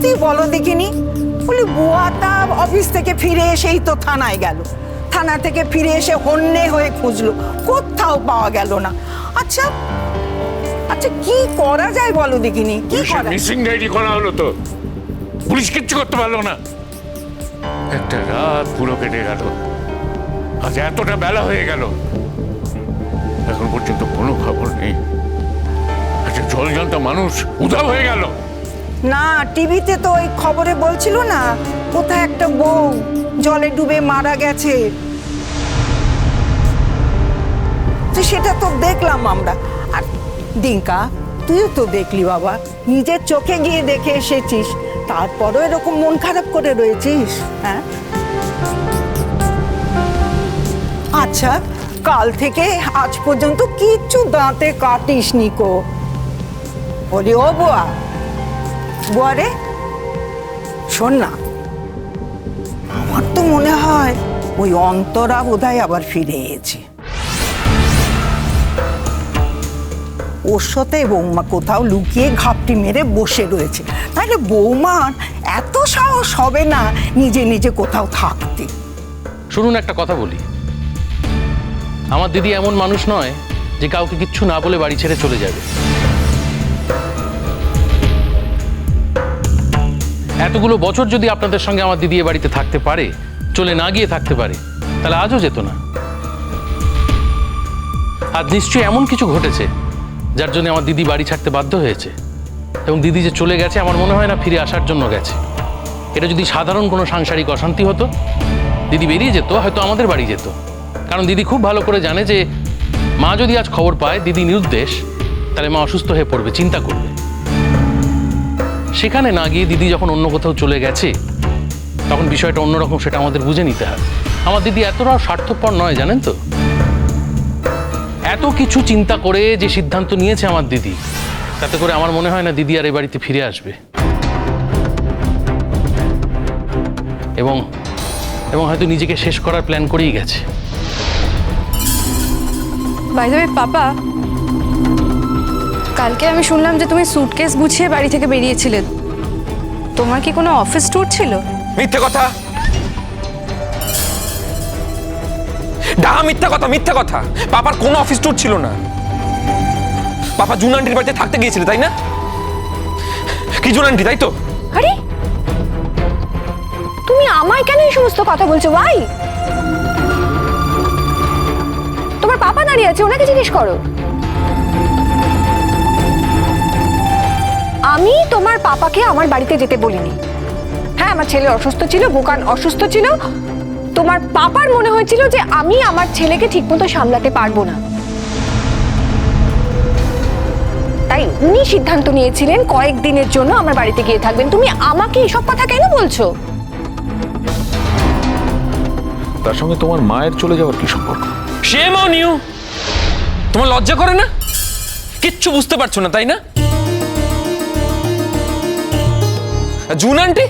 অশান্তি বলো দেখিনি? বলি বুয়াটা অফিস থেকে ফিরে এসেই তো থানায় গেল। থানা থেকে ফিরে এসে হন্যে হয়ে খুঁজলো। কোথাও পাওয়া গেল না। আচ্ছা আচ্ছা কি করা যায় বলো দেখিনি? কি করা? মিসিং ডায়েরি করা হলো তো। পুলিশ কিচ্ছু করতে পারল না। একটা রাত পুরো কেটে গেল। আজ এতটা বেলা হয়ে গেল। এখন পর্যন্ত কোনো খবর নেই। একটা জলজন্ত মানুষ উধাও হয়ে গেল। না, টিভিতে তো ওই খবরে বলছিল না, কোথায় একটা বউ জলে ডুবে মারা গেছে। তো সেটা তো দেখলাম আমরা। আর ডিঙ্কা তুইও তো দেখলি বাবা, নিজের চোখে গিয়ে দেখে এসেছিস, তারপরও এরকম মন খারাপ করে রয়েছিস হ্যাঁ? আচ্ছা কাল থেকে আজ পর্যন্ত কিচ্ছু দাঁতে কাটিস নিকো বলি, ও বুয়া বুয়ারে শোন না। আমার তো মনে হয় ওই অন্তরা বোধহয় আবার ফিরে এসেছে। ওর সাথে বৌমা কোথাও লুকিয়ে ঘাপটি মেরে বসে রয়েছে। তাহলে বৌমার এত সাহস হবে না নিজে নিজে কোথাও থাকতে। শুনুন একটা কথা বলি। আমার দিদি এমন মানুষ নয় যে কাউকে কিচ্ছু না বলে বাড়ি ছেড়ে চলে যাবে। এতগুলো বছর যদি আপনাদের সঙ্গে আমার দিদি বাড়িতে থাকতে পারে, চলে না গিয়ে থাকতে পারে, তাহলে আজও যেত না। আজ নিশ্চয়ই এমন কিছু ঘটেছে যার জন্য আমার দিদি বাড়ি ছাড়তে বাধ্য হয়েছে। এবং দিদি যে চলে গেছে, আমার মনে হয় না ফিরে আসার জন্য গেছে। এটা যদি সাধারণ কোনো সাংসারিক অশান্তি হতো, দিদি বেরিয়ে যেত, হয়তো আমাদের বাড়ি যেত। কারণ দিদি খুব ভালো করে জানে যে, মা যদি আজ খবর পায়, দিদি নিরুদ্দেশ, তাহলে মা অসুস্থ হয়ে পড়বে, চিন্তা করবে। সেখানে না গিয়ে দিদি যখন অন্য কোথাও চলে গেছে, তখন বিষয়টা অন্যরকম সেটা আমাদের বুঝে নিতে হয়। আমার দিদি এতটাও স্বার্থপর নয়, জানেন তো? এত কিছু চিন্তা করে যে সিদ্ধান্ত নিয়েছে আমার দিদি, তাতে করে আমার মনে হয় না দিদি আর এ বাড়িতে ফিরে আসবে। এবং এবং হয়তো নিজেকে শেষ করার প্ল্যান করেই গেছে। পাপা কালকে আমি শুনলাম যে তুমি সুটকেস গুছিয়ে বাড়ি থেকে বেরিয়েছিলে। তোমার কি কোনো অফিস ট্যুর ছিল? মিথ্যে কথা। ডাহা মিথ্যা কথা মিথ্যা কথা। পাপার কোনো অফিস ট্যুর ছিল না। পাপা জুন আন্টির বাড়িতে থাকতে গিয়েছিল তাই না? কি জুন আন্টি তাই তো? আরে তুমি আমায় কেন এই সমস্ত কথা বলছো ভাই? তোমার পাপা দাঁড়িয়ে আছে ওনাকে জিজ্ঞেস করো। আমি তোমার পাপাকে আমার বাড়িতে যেতে বলিনি। হ্যাঁ আমার ছেলে অসুস্থ ছিল বোকান অসুস্থ ছিল। তোমার পাপার মনে হয়েছিল যে আমি আমার ছেলেকে ঠিকমতো সামলাতে পারব না। তাই উনি সিদ্ধান্ত নিয়েছিলেন কয়েকদিনের জন্য আমার বাড়িতে গিয়ে থাকবেন। তুমি আমাকে এসব কথা কেন বলছো? তার সঙ্গে তোমার মায়ের চলে যাওয়ার কি সম্পর্ক? শেম অন ইউ তোমার লজ্জা করে না? কিচ্ছু বুঝতে পারছ না তাই না? জুন আন্টি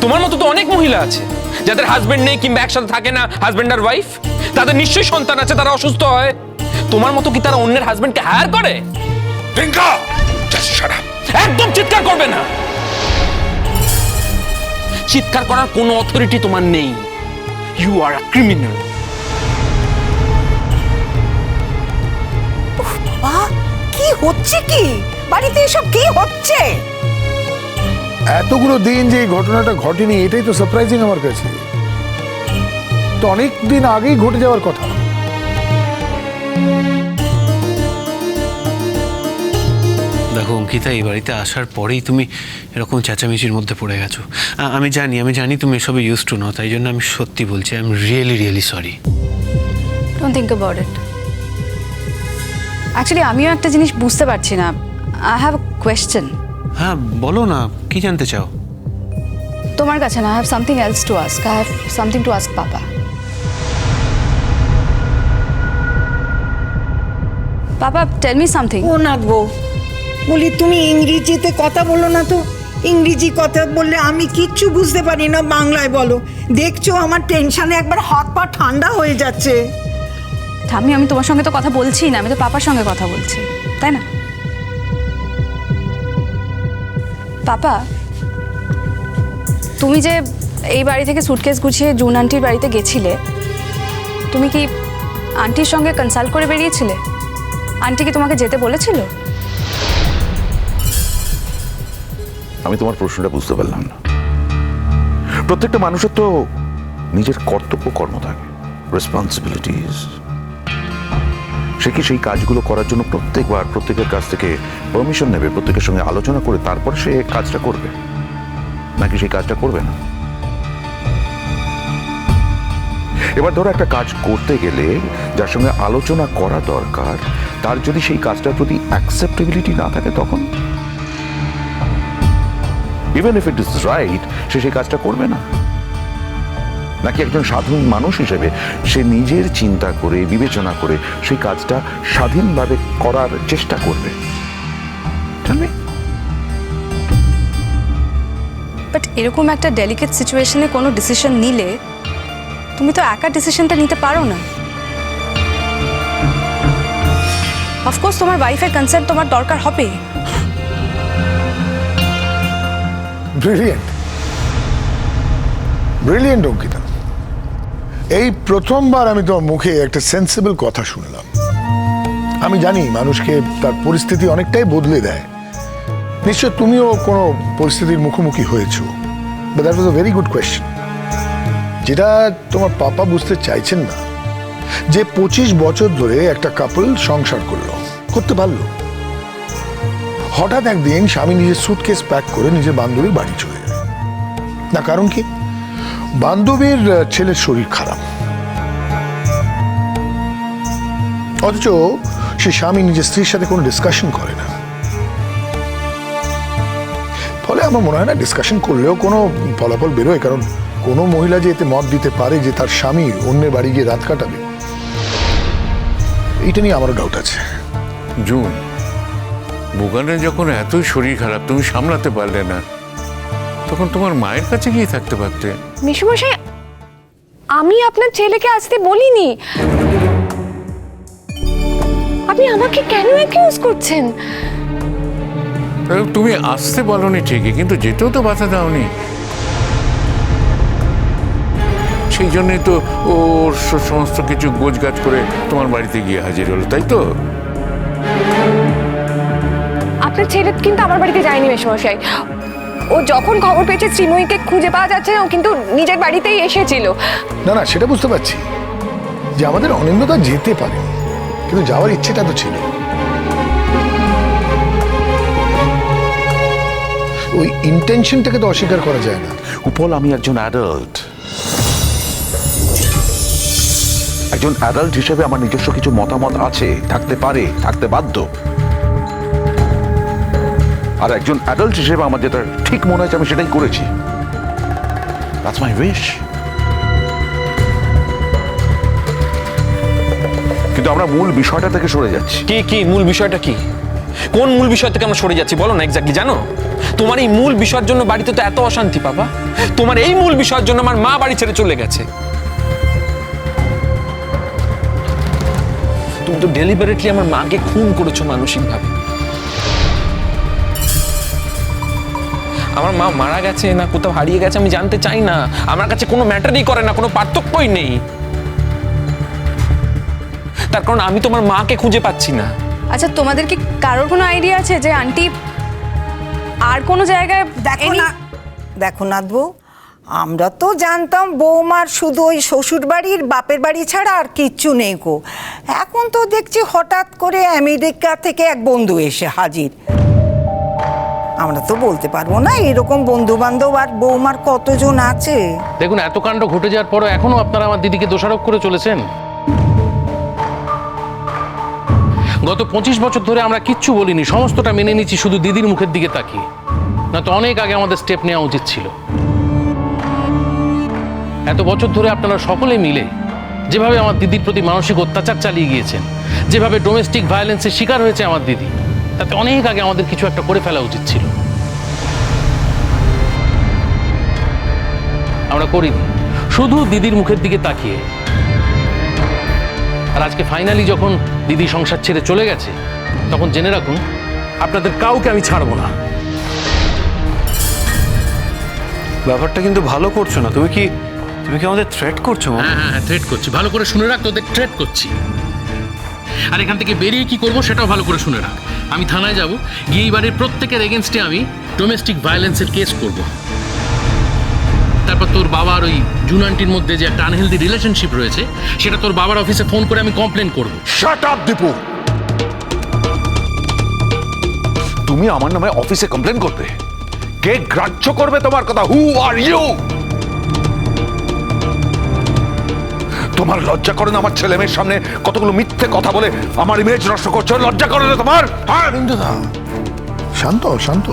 তোমার মতো তো অনেক মহিলা আছে। যাদের হাজবেন্ড নেই কিংবা একসাথে থাকে না হাজবেন্ড আর ওয়াইফ তাদের নিশ্চয়ই সন্তান আছে তারা অসুস্থ হয়। তোমার মতো কি তারা অন্যের হাজবেন্ডকে হায়ার করে? টিঙ্কা জাস্ট শাট আপ একদম চিৎকার করবে না। চিৎকার করার কোনো অথরিটি তোমার নেই। ইউ আর আ ক্রিমিনাল কি হচ্ছে কি? বাড়িতে এসব কি হচ্ছে? এতগুলো দিন যে এই ঘটনাটা ঘটেনি এটাই তো সারপ্রাইজিং আমার কাছে। তো অনেক দিন আগেই ঘটে যাওয়ার কথা। দেখো অঙ্কিতা এই বাড়িতে আসার পরেই তুমি এরকম চেঁচামেচির মধ্যে পড়ে গেছো। আমি জানি আমি জানি তুমি এসবে ইউজ টু নাও তাই জন্য আমি সত্যি বলছি I am really really sorry don't think about it actually আমিও একটা জিনিস বুঝতে পারছি না। আই হ্যাভ কোয়েশ্চেন হ্যাঁ বলো না কি জানতে চাও? তোমার কাছে না I have something else to ask I have something to ask papa papa tell me something ও না গো বলি তুমি ইংরেজিতে কথা বলো না তো। ইংরেজি কথা বললে আমি কিচ্ছু বুঝতে পারি না বাংলায় বলো। দেখছ আমার টেনশনে একবার হাত পা ঠান্ডা হয়ে যাচ্ছে। ঠাম্মি আমি তোমার সঙ্গে তো কথা বলছি না আমি তো পাপার সঙ্গে কথা বলছি তাই না? পাপা, তুমি যে এই বাড়ি থেকে সুটকেস গুছিয়ে জুন আন্টির বাড়িতে গেছিলে, তুমি কি আন্টির সঙ্গে কনসাল্ট করে বেরিয়েছিলে? আন্টি কি তোমাকে যেতে বলেছিল? আমি তোমার প্রশ্নটা বুঝতে পারলাম না। প্রত্যেকটা মানুষের তো নিজের কর্তব্য কর্ম থাকে রেসপন্সিবিলিটিস সে কি সেই কাজগুলো করার জন্য প্রত্যেকবার প্রত্যেকের কাছ থেকে পারমিশন নেবে, প্রত্যেকের সঙ্গে আলোচনা করে তারপর সে কাজটা করবে? নাকি সেই কাজটা করবে না? এবার ধরো একটা কাজ করতে গেলে যার সঙ্গে আলোচনা করা দরকার, তার যদি সেই কাজটার প্রতি অ্যাকসেপ্টেবিলিটি না থাকে তখন? Even if it is right সে সেই কাজটা করবে না। নাকি একজন সাধারণ মানুষ হিসেবে সে নিজের চিন্তা করে বিবেচনা করে সেই কাজটা স্বাধীনভাবে করার চেষ্টা করবে? বাট এরকম একটা ডেলিকেট সিচুয়েশনে কোনো ডিসিশন নিলে তুমি তো একা ডিসিশনটা নিতে পারো না। অফকোর্স তোমার ওয়াইফের কনসেন্ট তোমার দরকার হবে। ব্রিলিয়েন্ট ব্রিলিয়েন্ট অঙ্কিতা এই প্রথমবার আমি তোমার মুখে একটা সেন্সিবল কথা শুনলাম। আমি জানি মানুষকে তার পরিস্থিতি অনেকটাই বদলে দেয়। নিশ্চয় তুমিও কোনো পরিস্থিতির মুখোমুখি হয়েছো। That was a very good question যেটা তোমার পাপা বুঝতে চাইছেন না। যে পঁচিশ বছর ধরে একটা কাপল সংসার করল, করতে পারল। হঠাৎ একদিন স্বামী নিজের সুটকেস প্যাক করে নিজের বান্ধবীর বাড়ি চলে যায়। না, কারণ কি? বান্ধবীর ছেলের শরীর খারাপ। অথচ সে স্বামী নিজের স্ত্রীর সাথে কোনো ডিসকাশন করে না। ফলে আমার মনে হয় না ডিসকাশন করলেও কোনো ফলাফল বেরোয় কারণ কোনো মহিলা যে এতে মত দিতে পারে যে তার স্বামী অন্যের বাড়ি গিয়ে রাত কাটাবে এইটা নিয়ে আমারও ডাউট আছে। জুন বুগানের যখন এতই শরীর খারাপ তুমি সামলাতে পারলে না তখন তোমার মায়ের কাছে গিয়ে থাকতে পারতে। মেশমশাই আমি আপনার ছেলেকে আসতে বলিনি। আপনি আমাকে কেন অ্যাকিউজ করছেন? তুমি আসতে বলনি ঠিকই কিন্তু যেতেও তো বাধা দাওনি। সেই জন্যই তো ওর সমস্ত কিছু গোছগাছ করে তোমার বাড়িতে গিয়ে হাজির হলো তাই তো? আপনার ছেলে কিন্তু আমার বাড়িতে যায়নি মেশমশাই ও যখন খবর পেয়েছে শ্রীময়ীকে খুঁজে পাওয়া যাচ্ছে না ও কিন্তু নিজের বাড়িতেই এসেছিল। না না সেটা বুঝতে পারছি। যে আমাদের অনিন্দতা যেতে পারে। কিন্তু যাওয়ার ইচ্ছেটা তো ছিল। ওই ইন্টেনশনটাকে তো অস্বীকার করা যায় না। উপল, আমি একজন অ্যাডাল্ট একজন অ্যাডাল্ট হিসেবে আমার নিজস্ব কিছু মতামত আছে। থাকতে পারে, থাকতে বাধ্য। আর একজন অ্যাডাল্ট হিসেবে আমার যেটা ঠিক মনে হয়েছে, আমি সেটাই করেছি। দ্যাটস মাই উইশ কিন্তু আমরা মূল বিষয়টা থেকে সরে যাচ্ছি। কি কি, মূল বিষয়টা কি? কোন মূল বিষয় থেকে আমরা সরে যাচ্ছি? বলো না এক্স্যাক্টলি জানো? তোমার এই মূল বিষয়ের জন্য বাড়িতে তো এত অশান্তি, বাবা। তোমার এই মূল বিষয়ের জন্য আমার মা বাড়ি ছেড়ে চলে গেছে। তুমি তো ডেলিভারেটলি আমার মাকে খুন করেছ মানসিকভাবে। আমার মা মারা গেছে না, কোথাও হারিয়ে গেছে আমি জানতে চাই না। আমার কাছে কোনো ম্যাটারই করে না, কোনো পার্থক্যই নেই। তার কারণ আমি তোমার মাকে খুঁজে পাচ্ছি না। আচ্ছা তোমাদের কি কারোর কোনো আইডিয়া আছে যে আন্টি আর কোনো জায়গায় দেখো না দেখো নাথ বউ আমরা তো জানতাম বৌমার শুধু ওই শ্বশুর বাড়ির বাপের বাড়ি ছাড়া আর কিচ্ছু নেই গো। এখন তো দেখছি হঠাৎ করে আমেরিকা থেকে এক বন্ধু এসে হাজির। আমরা তো বলতে পারব না এরকম বন্ধু বান্ধব আর বৌমার কতজন আছে? দেখুন এত কাণ্ড ঘটে যাওয়ার পরও এখনও আপনারা আমার দিদিকে দোষারোপ করে চলেছেন। গত পঁচিশ বছর ধরে আমরা কিচ্ছু বলিনি, সমস্তটা মেনে নিচ্ছি, শুধু দিদির মুখের দিকে তাকিয়ে। না তো অনেক আগে আমাদের স্টেপ নেওয়া উচিত ছিল। এত বছর ধরে আপনারা সকলে মিলে যেভাবে আমার দিদির প্রতি মানসিক অত্যাচার চালিয়ে গিয়েছেন, যেভাবে ডোমেস্টিক ভায়োলেন্সের শিকার হয়েছে আমার দিদি, তাতে অনেক আগে আমাদের কিছু একটা করে ফেলা উচিত ছিল। আমরা করিনি, শুধু দিদির মুখের দিকে তাকিয়ে আর আজকে ফাইনালি যখন দিদি সংসার ছেড়ে চলে গেছে তখন জেনে রাখুন আপনাদের কাউকে আমি ছাড়বো না। ব্যাপারটা কিন্তু ভালো করছ না। তুমি কি তুমি কি আমাদের থ্রেট করছ হ্যাঁ হ্যাঁ হ্যাঁ থ্রেট করছি। ভালো করে শুনে রাখ তোদের থ্রেট করছি। আর এখান থেকে বেরিয়ে কি করব সেটাও ভালো করে শুনে রাখ। আমি থানায় যাব গিয়ে এই বাড়ির প্রত্যেকের এগেনস্টে আমি ডোমেস্টিক ভায়োলেন্সের কেস করব। তারপর তোর বাবার ওই জুনান্টির মধ্যে যে একটা আনহেলদি রিলেশনশিপ রয়েছে সেটা তোর বাবার অফিসে ফোন করে আমি কমপ্লেন করব। শাট আপ দীপু তুমি আমার নামে অফিসে কমপ্লেন করবে। কে গ্রাহ্য করবে তোমার কথা? হু আর ইউ তোমার লজ্জা করে না আমার ছেলে মেয়ের সামনে কতগুলো মিথ্যে কথা বলে আমার ইমেজ নষ্ট করছ? লজ্জা করে না তোমার? হ্যাঁ শান্ত শান্ত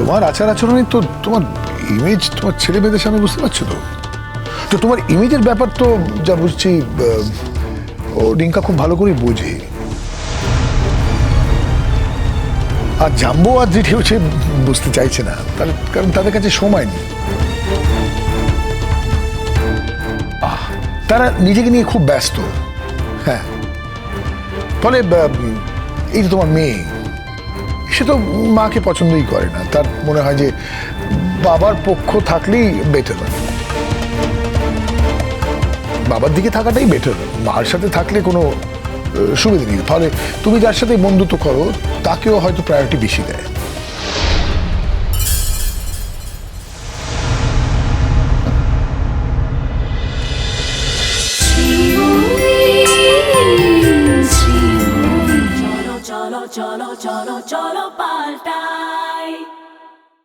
তোমার আচার আচরণে তো তোমার ইমেজ তোমার ছেলে মেয়েদের সামনে বুঝতে পারছ তো? তো তোমার ইমেজের ব্যাপার তো যা বুঝছি ও রিঙ্কা খুব ভালো করে বোঝে। আর জাম্বো আর যেটি হচ্ছে বুঝতে চাইছে না, তার কারণ তাদের কাছে সময় নেই। তারা নিজেকে নিয়ে খুব ব্যস্ত। হ্যাঁ। ফলে এই তোমার মেয়ে সে তো মাকে পছন্দই করে না। তার মনে হয় যে বাবার পক্ষ থাকলেই বেটার বাবার দিকে থাকাটাই বেটার মার সাথে থাকলে কোনো সুবিধা নেই। ফলে তুমি যার সাথে বন্ধুত্ব করো, তাকেও হয়তো প্রায়োরিটি বেশি দেয়।